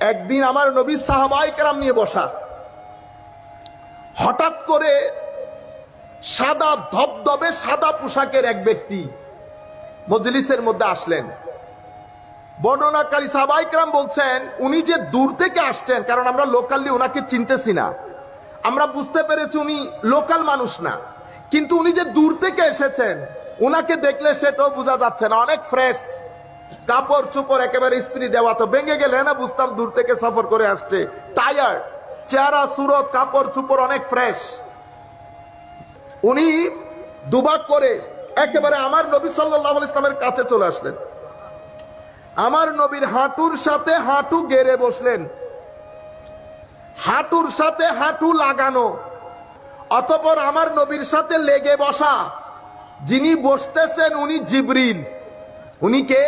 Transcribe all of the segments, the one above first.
একদিন আমার নবী সাহাবাই কেরাম নিয়ে বসা। হঠাৎ করে সাদা ধবধবে সাদা পোশাকের এক ব্যক্তি মজলিসের মধ্যে আসলেন। বর্ণনাকারী সাহাবাইকরাম বলছেন, উনি যে দূর থেকে আসছেন, কারণ আমরা লোকালি ওনাকে চিনতেছি না। আমরা বুঝতে পেরেছি উনি লোকাল মানুষ না। কিন্তু উনি যে দূর থেকে এসেছেন ওনাকে দেখলে সেটাও বোঝা যাচ্ছে না। অনেক ফ্রেশ। কাপড় চোপড় একেবারে স্ত্রী দেওয়া তো ভেঙে গেলে না বুঝতাম দূর থেকে সফর করে আসছে। টায়ার্ড চেহারা, সুরত, কাপড় চোপড় অনেক ফ্রেশ উনি দুবাক করে একেবারে আমার নবী সাল্লাহ ইসলামের কাছে চলে আসলেন। আমার নবীর হাঁটুর সাথে হাঁটু গেড়ে বসলেন। হাঁটুর সাথে হাঁটু লাগানো। অতপর আমার নবীর সাথে লেগে বসা। যিনি বসতেছেন উনি জিবরিল। উনি কে?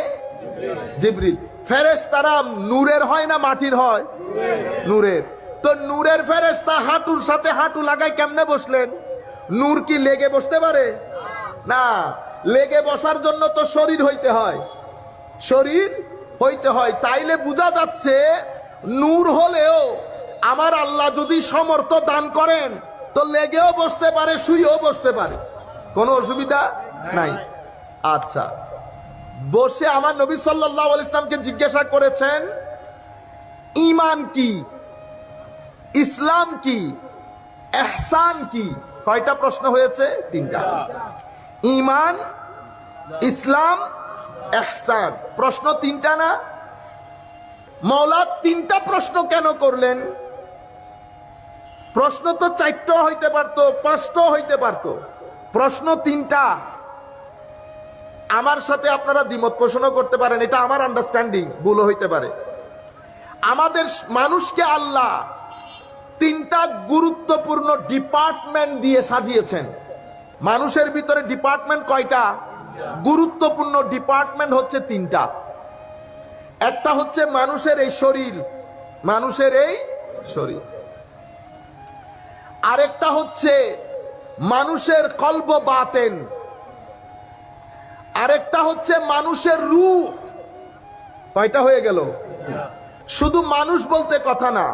জিবরিল। ফেরেস তারা নূরের হয় না মাটির হয়? নূরের। তো নূরের ফেরেস্তা হাঁটুর সাথে হাঁটু লাগায় কেমনে বসলেন? নূর কি লেগে বসতে পারে? না, লেগে বসার জন্য তো শরীর হইতে হয়। শরীর হইতে হয়। তাইলে বোঝা যাচ্ছে, নূর হলেও আমার আল্লাহ যদি সমর্থ দান করেন, তো লেগেও বসতে পারে, শুয়েও বসতে পারে। কোনো অসুবিধা নাই। আচ্ছা। বসে আমার নবী সাল্লাহ ইসলামকে জিজ্ঞাসা করেছেন ইমান কি? ইসলাম কি? এহসান কি? কয়টা প্রশ্ন হয়েছে? তিনটা। ইমান ইসলাম, এহসান। প্রশ্ন তিনটা না? মৌলা তিনটা প্রশ্ন কেন করলেন? প্রশ্ন তো চারটা হইতে পারতো পাঁচটা হইতে পারতো। প্রশ্ন তিনটা। আমার সাথে আপনারা দ্বিমত পোষণও করতে পারেন, এটা আমার আন্ডারস্ট্যান্ডিং ভুল হইতে পারে। আমাদের মানুষকে আল্লাহ তিনটা গুরুত্বপূর্ণ ডিপার্টমেন্ট দিয়ে সাজিয়েছেন। মানুষের ভিতরে ডিপার্টমেন্ট কয়টা? গুরুত্বপূর্ণ ডিপার্টমেন্ট হচ্ছে তিনটা। একটা হচ্ছে মানুষের এই শরীর, মানুষের এই শরীর। আরেকটা হচ্ছে মানুষের কল্প বাতেন। আরেকটা হচ্ছে মানুষের রু কয়টা হয়ে গেল? শুধু মানুষ বলতে কথা না,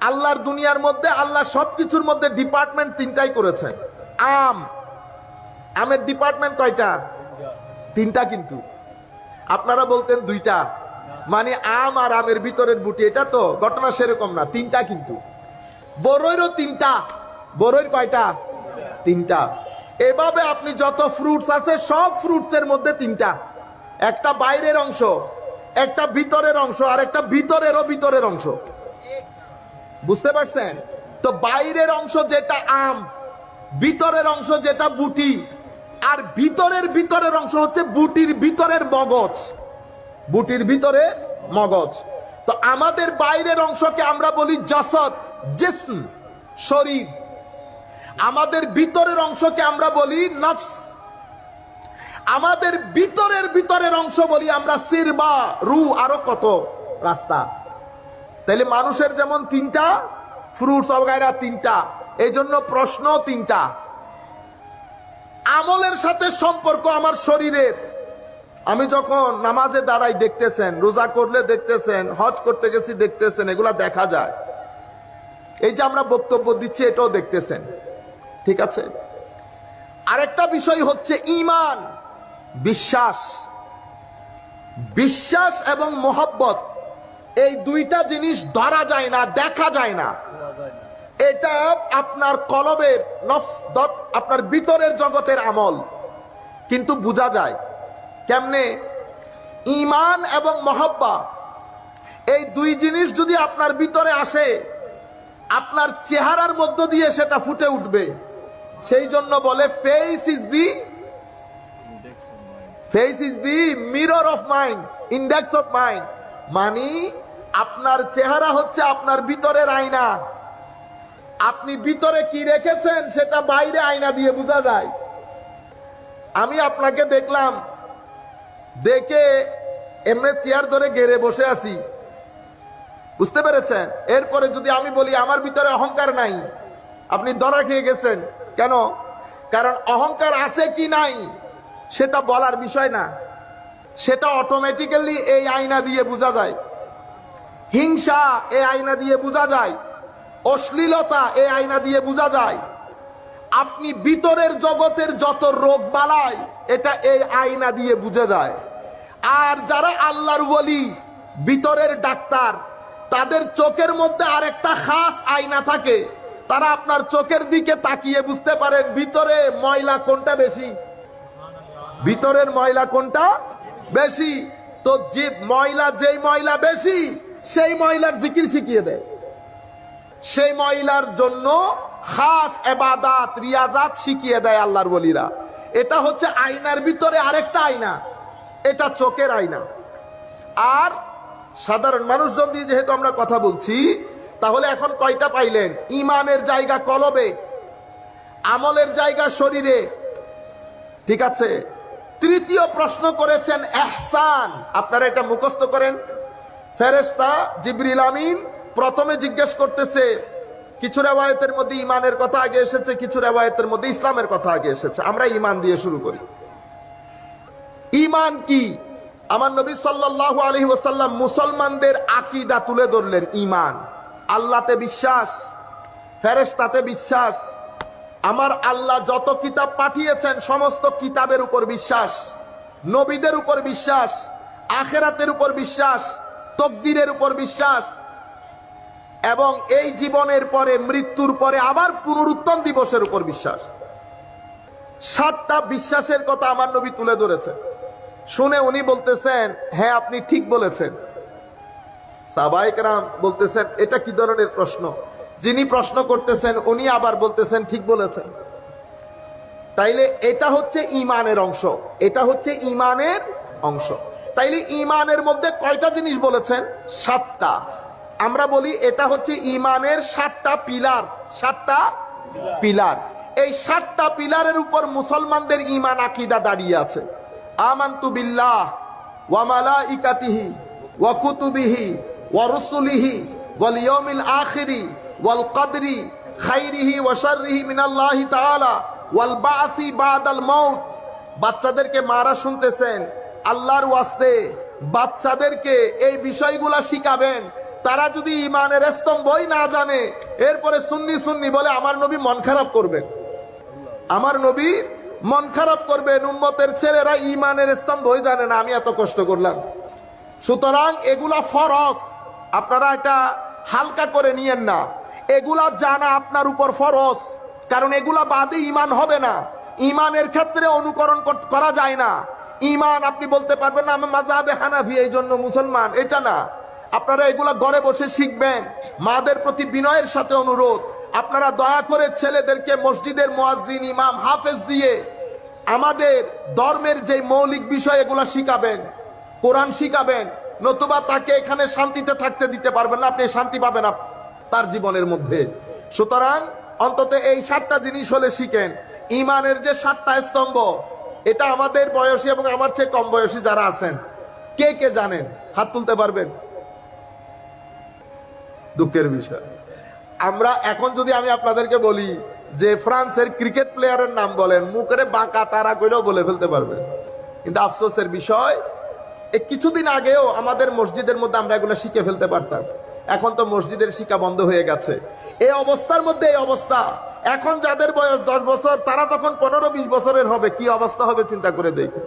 আল্লাহর দুনিয়ার মধ্যে, আল্লাহ সবকিছুর মধ্যে ডিপার্টমেন্ট তিনটাই করেছেন। আম। আমের ডিপার্টমেন্ট কয়টা? তিনটা কিন্তু। আপনারা বলতেন দুইটা। মানে আম আর আমের ভিতরের বুটি, এটা তো ঘটনা সেরকম না, তিনটা কিন্তু। বড়ইরও তিনটা। বড়ইর কয়টা? তিনটা। এভাবে আপনি যত ফ্রুটস আছে, সব ফ্রুটস এর মধ্যে তিনটা। একটা বাইরের অংশ, একটা ভিতরের অংশ, আর একটা ভিতরেরও ভিতরের অংশ। বুঝতে পারছেন? তো বাইরের অংশ যেটা আম, ভিতরের অংশ যেটা বুটি, আর ভিতরের ভিতরের অংশ হচ্ছে বুটির ভিতরের মগজ। বুটির ভিতরে মগজ। তো আমাদের বাইরের অংশকে আমরা বলি জসদ জিসম, শরীর। আমাদের ভিতরের অংশকে আমরা বলি নফস। আমাদের ভিতরের ভিতরের অংশ বলি আমরা সির বা রু, আরও কত রাস্তা। তাইলে মানুষের যেমন তিনটা ফ্রুটস অবগায়রা তিনটা এই জন্য প্রশ্ন তিনটা। আমলের সাথে সম্পর্ক আমার শরীরের। আমি যখন নামাজে দাঁড়াই দেখতেছেন, রোজা করলে দেখতেছেন, হজ করতে গেছি দেখতেছেন, এগুলা দেখা যায়। এই যে আমরা বক্তব্য দিচ্ছি, এটাও দেখতেছেন। ঠিক আছে? আরেকটা বিষয় হচ্ছে ইমান বিশ্বাস। বিশ্বাস এবং মোহব্বত, এই দুইটা জিনিস ধরা যায় না, দেখা যায় না। এটা আপনার কলবের আপনার ভিতরের জগতের আমল। কিন্তু বোঝা যায় কেমনে? ইমান এবং মহব্বা, এই দুই জিনিস যদি আপনার ভিতরে আসে, আপনার চেহারার মধ্য দিয়ে সেটা ফুটে উঠবে। সেই জন্য বলে face is the face is the mirror of mind index of mind মানে আপনার চেহারা হচ্ছে আপনার ভিতরের আয়না। আপনি ভিতরে কি রেখেছেন সেটা বাইরে আয়না দিয়ে বোঝা যায়। আমি আপনাকে দেখলাম দেখে এমনি চেয়ার ধরে গেড়ে বসে আছি। বুঝতে পেরেছেন? এরপরে যদি আমি বলি আমার ভিতরে অহংকার নাই আপনি ধরা খেয়ে গেছেন। কেন? কারণ অহংকার আছে কি নাই, সেটা বলার বিষয় না। সেটা অটোমেটিক্যালি এই আয়না দিয়ে বোঝা যায়। হিংসা এ আয়না দিয়ে বোঝা যায়। অশ্লীলতা এ আয়না দিয়ে বোঝা যায়। আপনি ভিতরের জগতের যত রোগ বালায় এটা এই আয়না দিয়ে বুঝে যায়। আর যারা আল্লাহর বলি ভিতরের ডাক্তার, তাদের চোখের মধ্যে আরেকটা খাস আয়না থাকে। তারা আপনার চোখের দিকে তাকিয়ে বুঝতে পারেন ভিতরে ময়লা কোনটা বেশি। ভিতরের ময়লা কোনটা বেশি? তো যে ময়লা, যেই ময়লা বেশি, সেই ময়লার জিকির শিখিয়ে দেয়। সেই ময়লার জন্য খাস এবাদাত, রিয়াজাত শিখিয়ে দেয় আল্লাহর বলিরা। এটা হচ্ছে আয়নার ভিতরে আরেকটা আয়না। এটা চোখের আয়না। আর সাধারণ মানুষজন দিয়ে যেহেতু আমরা কথা বলছি তাহলে এখন কয়টা পাইলেন? ইমানের জায়গা কলবে, আমলের জায়গা শরীরে। ঠিক আছে? তৃতীয় প্রশ্ন করেছেন এহসান। আপনারা এটা মুখস্থ করেন। ফেরেস্তা জিবরিল আমিন প্রথমে জিজ্ঞেস করতেছে, কিছু রেওয়ায়তের মধ্যে ইমানের কথা আগে এসেছে, কিছু রেওয়ায়তের মধ্যে ইসলামের কথা আগে এসেছে। আমরা ইমান দিয়ে শুরু করি। ইমান কি? আমার নবী আলাইহি ওয়াসাল্লাম মুসলমানদের আকিদা তুলে ধরলেন ইমান। আল্লাহতে বিশ্বাস, ফেরেশতাতে বিশ্বাস। আমার আল্লাহ যত কিতাব পাঠিয়েছেন, সমস্ত কিতাবের উপর বিশ্বাস, নবীদের উপর বিশ্বাস, আখেরাতের উপর বিশ্বাস, তকদিরের উপর বিশ্বাস। এবং এই জীবনের পরে, মৃত্যুর পরে আবার পুনরুত্থান দিবসের উপর বিশ্বাস। সাতটা বিশ্বাসের কথা আমার নবী তুলে ধরেছেন। শুনে উনি বলতেছেন হ্যাঁ আপনি ঠিক বলেছেন। সাবাইকরাম বলতেছেন, এটা কি ধরনের প্রশ্ন? যিনি প্রশ্ন করতেছেন, উনি আবার বলতেছেন, ঠিক বলেছেন। তাইলে এটা হচ্ছে ইমানের অংশ। এটা হচ্ছে ইমানের অংশ। তাইলে ইমানের মধ্যে কয়টা জিনিস বলেছেন? সাতটা। আমরা বলি এটা হচ্ছে ইমানের সাতটা পিলার। সাতটা পিলার। এই সাতটা পিলারের উপর মুসলমানদের ইমান আকিদা দাঁড়িয়ে আছে। আমান্তু বিল্লাহ ওয়া মালাইকাতিহি ওয়া কুতুবিহি ওয়া রুসুলিহি ওয়াল ইয়াউমিল আখিরি ওয়াল কদরি খাইরিহি ওয়া শাররিহি মিনাল্লাহি তাআলা ওয়াল মাউত। বাচ্চাদেরকে মারা শুনতেছেন, আল্লাহর ওয়াস্তে বাচ্চাদেরকে এই বিষয়গুলা শিখাবেন। তারা যদি ইমানের স্তম্ভই না জানে, এরপরে সুন্নি সুন্নি বলে আমার নবী মন খারাপ করবেন। আমার নবী মন খারাপ করবেন, উম্মতের ছেলেরা ইমানের স্তম্ভই জানে না, আমি এত কষ্ট করলাম। সুতরাং এগুলা ফরজ। আপনারা এটা হালকা করে নিয়েন না। এগুলা জানা আপনার উপর ফরজ, কারণ এগুলা বাদে ইমান হবে না। ইমানের ক্ষেত্রে অনুকরণ করা যায় না। ইমান আপনি বলতে পারবেন না আমি মাজাবে হানাফি, এই জন্য মুসলমান, এটা না। আপনারা এগুলা ঘরে বসে শিখবেন। মাদের প্রতি বিনয়ের সাথে অনুরোধ। আপনারা দয়া করে ছেলেদেরকে মসজিদের মোয়াজ্জিন, ইমাম, হাফেজ দিয়ে আমাদের ধর্মের যে মৌলিক বিষয় এগুলা শিখাবেন, কোরআন শিখাবেন নতুবা তাকে এখানে শান্তিতে থাকতে দিতে পারবেন না, আপনি শান্তি পাবেন না তার জীবনের মধ্যে। সুতরাং অন্তত এই সাতটা জিনিস হলে শিখেন, ইমানের যে সাতটা স্তম্ভ, এটা আমাদের বয়সী এবং আমার চেয়ে কম বয়সী যারা আছেন, কে কে জানেন? হাত তুলতে পারবেন? দুঃখের বিষয়। আমরা এখন যদি আমি আপনাদেরকে বলি যে ফ্রান্সের ক্রিকেট প্লেয়ারের নাম বলেন, মুখের বাঁকা তারা করেও বলে ফেলতে পারবেন। কিন্তু আফসোসের বিষয় এই কিছুদিন আগেও আমাদের মসজিদের মধ্যে আমরা এগুলো শিখে ফেলতে পারতাম। এখন তো মসজিদের শিক্ষা বন্ধ হয়ে গেছে। এই অবস্থার মধ্যে এই অবস্থা। এখন যাদের বয়স দশ বছর, তারা তখন পনেরো বিশ বছরের হবে। কি অবস্থা হবে চিন্তা করে দেখুন